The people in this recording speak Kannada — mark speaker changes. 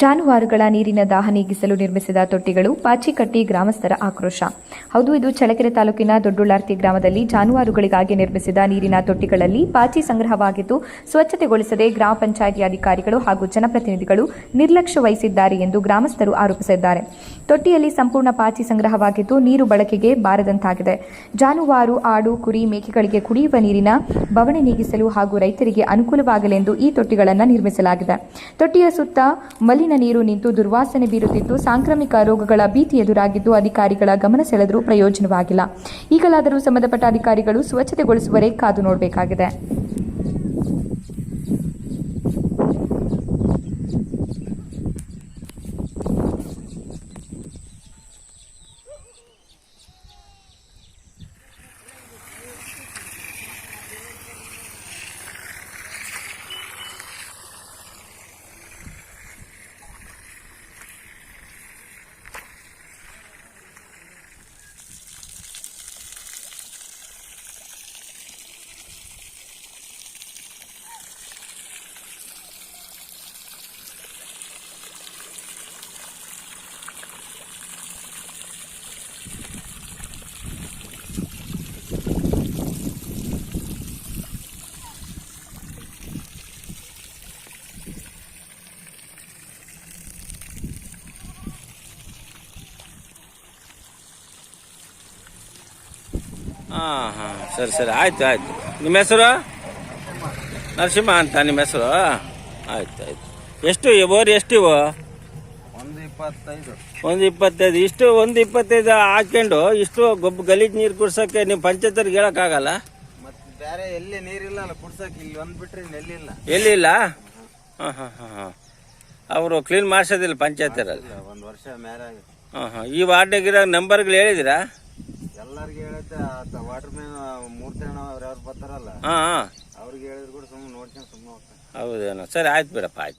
Speaker 1: ಜಾನುವಾರುಗಳ ನೀರಿನ ದಾಹ ನೀಗಿಸಲು ನಿರ್ಮಿಸಿದ ತೊಟ್ಟಿಗಳು ಪಾಚಿಕಟ್ಟಿ ಗ್ರಾಮಸ್ಥರ ಆಕ್ರೋಶ. ಹೌದು, ಇದು ಚಳಕೆರೆ ತಾಲೂಕಿನ ದೊಡ್ಡುಳ್ಳಾರ್ತಿ ಗ್ರಾಮದಲ್ಲಿ ಜಾನುವಾರುಗಳಿಗಾಗಿ ನಿರ್ಮಿಸಿದ ನೀರಿನ ತೊಟ್ಟಿಗಳಲ್ಲಿ ಪಾಚಿ ಸಂಗ್ರಹವಾಗಿದ್ದು, ಸ್ವಚ್ಛತೆಗೊಳಿಸದೆ ಗ್ರಾಮ ಪಂಚಾಯಿತಿ ಅಧಿಕಾರಿಗಳು ಹಾಗೂ ಜನಪ್ರತಿನಿಧಿಗಳು ನಿರ್ಲಕ್ಷ್ಯ ವಹಿಸಿದ್ದಾರೆ ಎಂದು ಗ್ರಾಮಸ್ಥರು ಆರೋಪಿಸಿದ್ದಾರೆ. ತೊಟ್ಟಿಯಲ್ಲಿ ಸಂಪೂರ್ಣ ಪಾಚಿ ಸಂಗ್ರಹವಾಗಿದ್ದು, ನೀರು ಬಳಕೆಗೆ ಬಾರದಂತಾಗಿದೆ. ಜಾನುವಾರು, ಆಡು, ಕುರಿ, ಮೇಕೆಗಳಿಗೆ ಕುಡಿಯುವ ನೀರಿನ ಬವಣೆ ನೀಗಿಸಲು ಹಾಗೂ ರೈತರಿಗೆ ಅನುಕೂಲವಾಗಲೆಂದು ಈ ತೊಟ್ಟಿಗಳನ್ನು ನಿರ್ಮಿಸಲಾಗಿದೆ. ತೊಟ್ಟಿಯ ಸುತ್ತ ನೀರು ನಿಂತು ದುರ್ವಾಸನೆ ಬೀರುತ್ತಿದ್ದು ಸಾಂಕ್ರಾಮಿಕ ರೋಗಗಳ ಭೀತಿ ಎದುರಾಗಿದ್ದು ಅಧಿಕಾರಿಗಳ ಗಮನ ಸೆಳೆದರೂ ಪ್ರಯೋಜನವಾಗಿಲ್ಲ. ಈಗಲಾದರೂ ಸಂಬಂಧಪಟ್ಟ ಅಧಿಕಾರಿಗಳು ಸ್ವಚ್ಛತೆಗೊಳಿಸುವರೆ ಕಾದು ನೋಡಬೇಕಾಗಿದೆ.
Speaker 2: ಹಾಂ ಹಾಂ ಸರಿ ಸರಿ ಆಯ್ತು ಆಯ್ತು. ನಿಮ್ಮ ಹೆಸರು? ನರಸಿಂಹ ಅಂತ ನಿಮ್ಮ ಹೆಸರು? ಆಯ್ತು ಆಯ್ತು. ಎಷ್ಟು ಬೋರ್ ಎಷ್ಟು ಇವು?
Speaker 3: ಒಂದು ಇಪ್ಪತ್ತೈದು.
Speaker 2: ಒಂದು ಇಪ್ಪತ್ತೈದು. ಇಷ್ಟು ಒಂದು ಇಪ್ಪತ್ತೈದು ಹಾಕೊಂಡು ಇಷ್ಟು ಗೊಬ್ಬ ಗಲೀಜು ನೀರು ಕುಡ್ಸೋಕ್ಕೆ ನೀವು ಪಂಚಾಯತ್ರಿಗೆ ಹೇಳೋಕ್ಕಾಗಲ್ಲ?
Speaker 3: ಮತ್ತೆ ಬೇರೆ ಎಲ್ಲಿ ನೀರಿಲ್ಲ ಅಲ್ಲ ಕುಡ್ಸೋಕೆ ಇಲ್ಲಿ ಒಂದು ಬಿಟ್ರೆ ಎಲ್ಲಿಲ್ಲ.
Speaker 2: ಎಲ್ಲಿಲ್ಲ? ಹಾಂ ಹಾಂ ಹಾಂ ಹಾಂ. ಅವರು ಕ್ಲೀನ್ ಮಾಡಿಸೋದಿಲ್ಲ ಪಂಚಾಯತ್ರಲ್ಲಿ.
Speaker 3: ಒಂದು ವರ್ಷ ಮೇಲೆ
Speaker 2: ಹಾಂ ಹಾಂ. ಈ ವಾರ್ಡ್ನಾಗಿರೋ ನಂಬರ್ಗಳು ಹೇಳಿದಿರಾ
Speaker 3: ಎಲ್ಲಾರ್ಗೆ ಹೇಳತ್ತೆ ಆತ ವಾಟರ್ ಮ್ಯಾನ್ ಮೂರ್ತಿ ಅಣ್ಣ ಅವ್ರು ಯಾರು ಬರ್ತಾರಲ್ಲ
Speaker 2: ಹಾಂ ಹಾಂ.
Speaker 3: ಅವ್ರಿಗೆ ಹೇಳಿದ್ರು ಕೂಡ ಸುಮ್ಮನೆ ನೋಡ್ಕೊಂಡು ಸುಮ್ಮನೆ ಹೋಗ್ತಾರೆ.
Speaker 2: ಹೌದೇನೋ. ಸರಿ ಆಯ್ತು ಬಿಡಪ್ಪ ಆಯ್ತು.